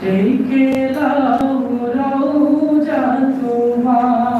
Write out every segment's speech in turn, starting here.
ডেকে লাও রওজা তোমার।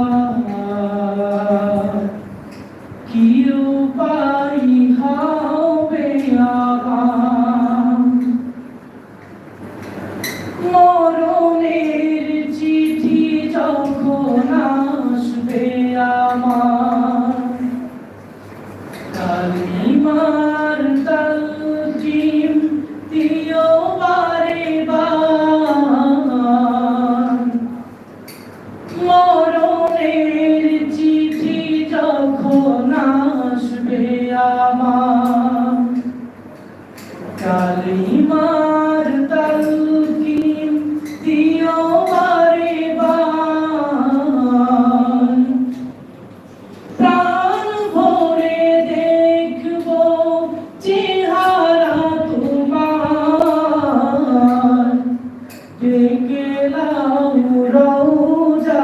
যখন আসবে আমার। কালিমার তালকিন দিও বারে প্রাণ ভরে দেখব চেহারা তোমার। ডেকে লাও রওজা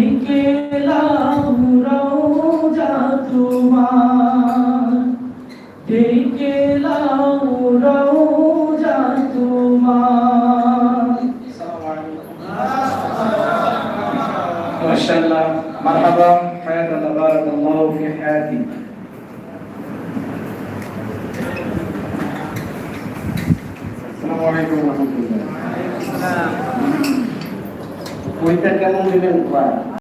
লিখে রোজা তোমার। দেখে রোজা তোমার। মাশাআল্লাহ মারহাবা হায়াত আল্লাহ বারাকাল্লাহু ফি হায়াতি। আসসালামু আলাইকুম ওয়া রাহমাতুল্লাহ। ওইটা কেমন দিলেন? কয়